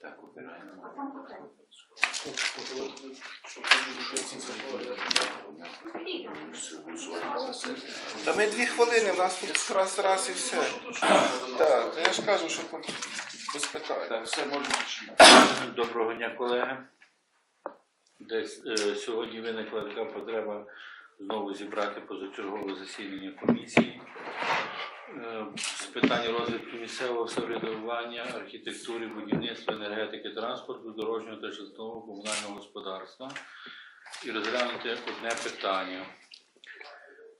Так, обираємо. Та ми дві хвилини, у нас тут раз раз і все. Так, я ж кажу, що тут без питань. Так, все можна Доброго дня, колеги. Десь е, сьогодні виникла така потреба знову зібрати позачергове засідання комісії е, з питань розвитку місцевого самоврядування, архітектури, будівництва, енергетики, транспорту, дорожнього та житлового комунального господарства і розглянути одне питання.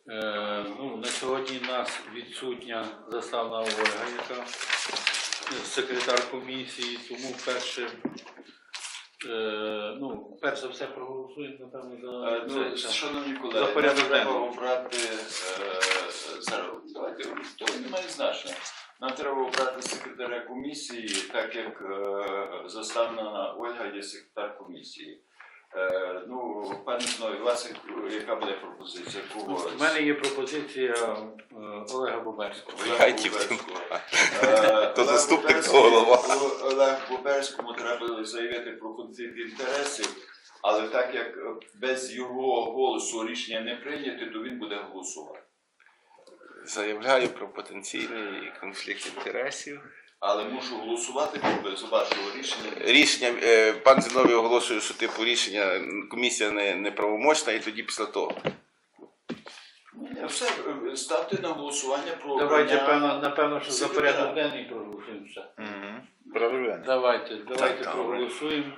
Е, ну, на сьогодні в нас відсутня заставна Ольга, яка е, секретар комісії, тому перше, е, ну, перш за все проголосуємо, напевно, за Е, Ну, це, шановні За колеги, порядок треба денний. обрати е, зараз. Давайте то не має значення. Нам треба обрати секретаря комісії, так як е, заставна Ольга є секретар комісії. Е, ну, пане Зной, у вас яка буде пропозиція? У мене є пропозиція е, Олега Боберського. Олега Боберського. Е, То заступник, голова. Олег Боберському треба заявити про конфлікт інтересів, але так як без його голосу рішення не прийняти, то він буде голосувати. Заявляю про потенційний конфлікт інтересів. Але мушу голосувати без вашого рішення. Рішення, е, пан Зіновій оголошує, що типу рішення комісія не, неправомочна, і тоді після того. Все, е, ставте на голосування про Давайте, обрання- певно, напевно, що за секретаря. порядок денний проголосуємо все. Правильно. Давайте, давайте Так, проголосуємо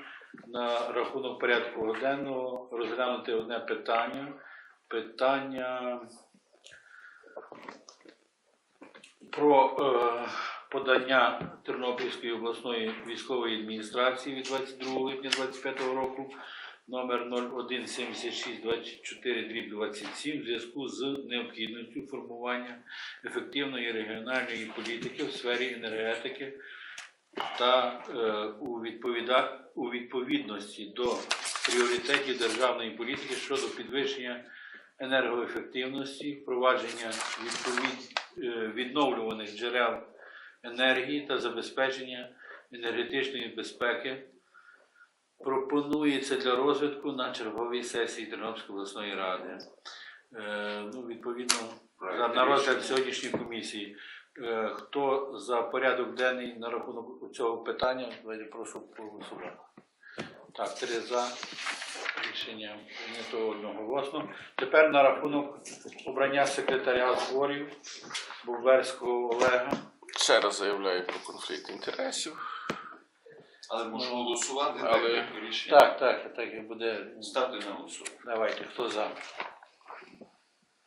на рахунок порядку денного, розглянути одне питання. Питання про е, подання Тернопільської обласної військової адміністрації від 22 липня 2025 року номер 0176 24 27 в зв'язку з необхідністю формування ефективної регіональної політики в сфері енергетики та е, у, відповіда... у відповідності до пріоритетів державної політики щодо підвищення енергоефективності, впровадження відповід... е, відновлюваних джерел енергії та забезпечення енергетичної безпеки. Пропонується для розвитку на черговій сесії Тернопільської обласної ради. Е, ну, відповідно, за, на розгляд сьогоднішньої комісії. Е, Хто за порядок денний на рахунок цього питання, давайте прошу проголосувати. Так, три за. Рішення прийнято одноголосно. Тепер на рахунок обрання секретаря зборів Буберського Олега. Ще раз заявляю про конфлікт інтересів. Але мушу голосувати, Але- так як рішення. Так, так, так і буде. Ставте на голосування. Давайте, хто за?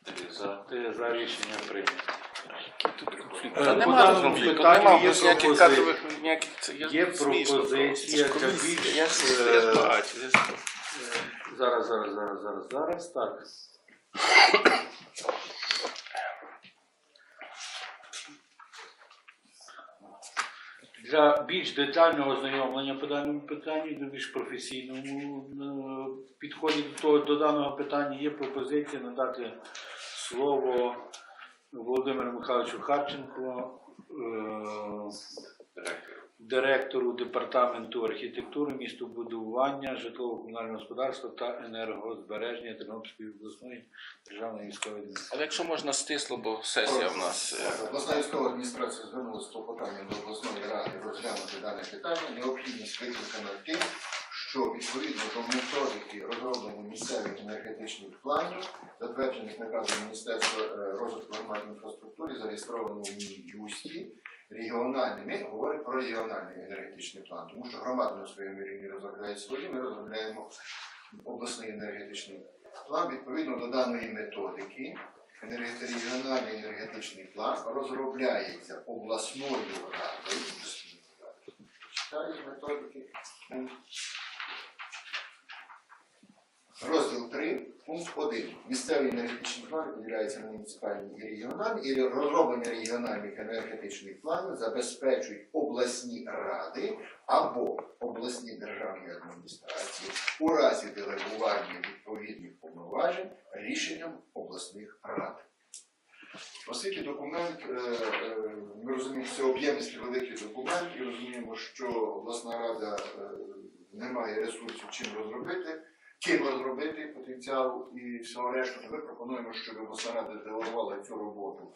Три за. Ти за рішення прийнято. Та нема даному конфлікту, питанню нема є без ніяких пропозиція. кадрових ніяких це я Є смішно пропозиція просто. Це ж для більш, Я ж я ж е, бачу. я ж- Е, Зараз, зараз, зараз, зараз, зараз. Так. Для більш детального ознайомлення по даному питанню, до більш професійному е, підході до, того, до даного питання є пропозиція надати слово Володимиру Михайловичу Харченко, е. Директору департаменту архітектури, містобудування, житлово-комунального господарства та енергозбереження Тернопільської обласної державної військової адміністрації. Але якщо можна стисло, бо сесія в нас. е, Обласна військова адміністрація звернулася з клопотанням до обласної ради розглянути дане питання. Необхідність викликана тим, що відповідно до методики розроблення місцевих енергетичних планів, затверджених наказом Міністерства е, розвитку громадної інфраструктури, зареєстрованого в Мін'юсті, регіональний, говорить про регіональний енергетичний план, тому що громади на своєму рівні розробляють свої, ми розробляємо обласний енергетичний план відповідно до даної методики. Регіональний енергетичний план розробляється обласною радою. Читаю методики. Розділ 3, пункт 1. Місцевий енергетичний план поділяється на муніципальні і регіональні, і розроблення регіональних енергетичних планів забезпечують обласні ради або обласні державні адміністрації у разі делегування відповідних повноважень рішенням обласних рад. е, е, ми розуміємо, що це об'ємність великий документ і розуміємо, що обласна рада е, не має ресурсів чим розробити, ким розробити потенціал і всього решту. Ми пропонуємо, щоб обласна делегувала цю роботу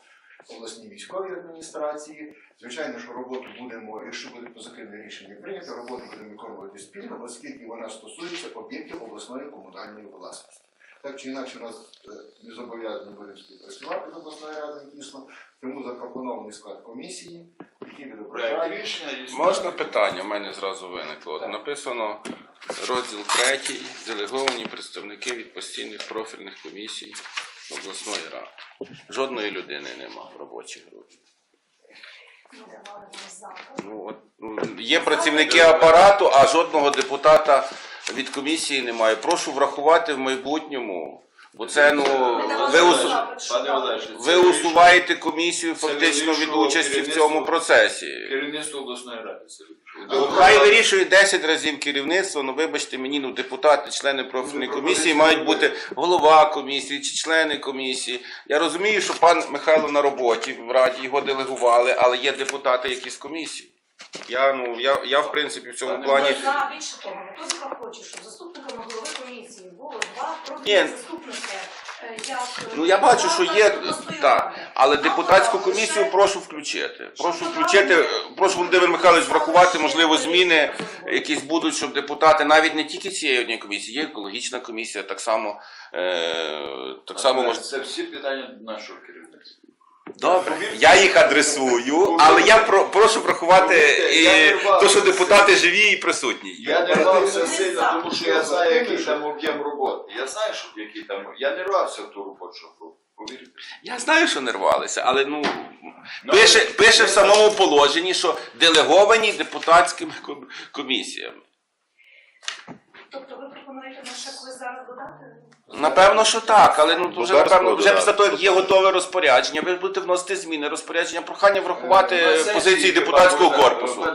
обласній військовій адміністрації. Звичайно, що роботу будемо, якщо буде позитивне рішення прийнято, роботу будемо виконувати спільно, оскільки вона стосується об'єктів обласної комунальної власності. Так чи інакше, у нас е, не зобов'язані будемо співпрацювати з обласною радою дійсно, тому запропонований склад комісії, який відображає. рішення Можна питання? У мене зразу виникло. От Так. написано розділ третій, делеговані представники від постійних профільних комісій обласної ради. Жодної людини нема в робочих групі. Ну, от, ну, є працівники апарату, а жодного депутата від комісії немає. Прошу врахувати в майбутньому. Бо це ну ви, усу... Пане Олеже, ви усуваєте комісію фактично від участі в цьому процесі. Керівництво обласної ради це вирішує. Ну, Хай вирішує 10 разів керівництво, ну вибачте мені, ну депутати, члени профільної комісії мають бути голова комісії чи члени комісії. Я розумію, що пан Михайло на роботі в раді його делегували, але є депутати, які з комісії. Я ну я, я в принципі в цьому плані. Олеже, За більше того, методика хоче, щоб заступниками голови комісії було два Ні. профільні заступники. е, Як Ну я бачу, що є обласної так, ради. але депутатську комісію прошу включити. Прошу включити, е, прошу Володимир Михайлович врахувати, можливо, зміни якісь будуть, щоб депутати навіть не тільки цієї однієї комісії, є екологічна комісія, так само е, так само може. Це всі питання нашого керівництва. Добре, я їх адресую, але я про, прошу врахувати і то, що депутати живі і присутні. Я не рвався сильно, тому що я знаю, який там об'єм роботи. Я знаю, що який там. Я не рвався в ту робочу групу. Повірте. Я знаю, що не рвалися, але ну Ну, пише, пише в самому положенні, що делеговані депутатськими комісіями. Тобто ви пропонуєте на ще когось зараз додати? Напевно, що так, але ну вже напевно, вже після того, як є готове розпорядження, ви будете вносити зміни розпорядження, прохання врахувати позиції депутатського корпусу.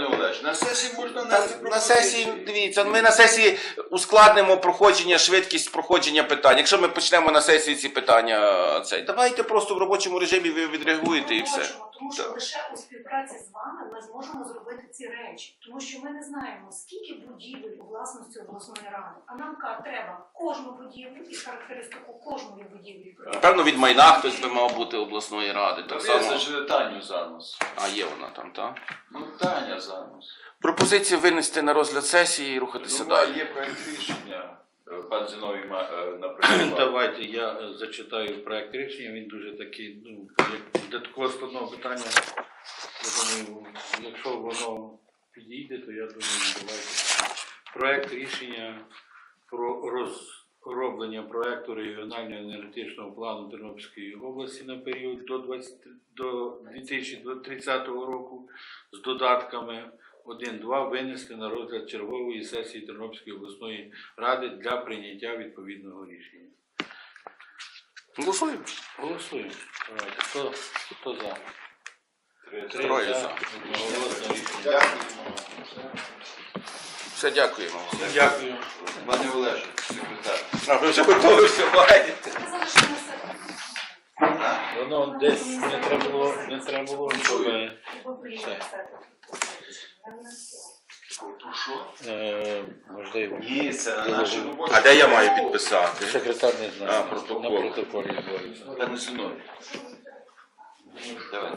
На сесії можна на сесії, дивіться, ми на сесії ускладнимо проходження, швидкість проходження питань. Якщо ми почнемо на сесії ці питання, цей, давайте просто в робочому режимі ви відреагуєте і все. Тому що Так. лише у співпраці з вами ми зможемо зробити ці речі. Тому що ми не знаємо, скільки будівель у власності обласної ради. А нам треба кожну будівлю і характеристику кожної будівлі. Напевно, від майна хтось би мав бути обласної ради. Так само. Визначили Таню Занос. А є вона там, так? Ну, Таня Занос. Пропозиція винести на розгляд сесії і рухатися далі. є проект рішення. Е, Пан Зіновій е, наприклад. Давайте я е, зачитаю проект рішення. Він дуже такий, ну, для такого складного питання. Я думаю, якщо воно підійде, то я думаю, давайте. Проект рішення про розроблення проекту регіонального енергетичного плану Тернопільської області на період до 20, до 2030 року з додатками 1-2 винести на розгляд чергової сесії Тернопільської обласної ради для прийняття відповідного рішення. Голосуємо. Голосуємо. Давайте. Хто, хто за? Три. Троє за. Одноголосне рішення. Все, дякуємо. Дякую. Пане Олеже, секретар. А ви вже готові все залишимося. Воно десь не треба було, не треба було, щоб Все. Е, можливо. Ні, це на нашій роботі. А де я маю підписати? Секретар не знає. А, протокол. На протоколі збориться. Пане Зіновій. Давай.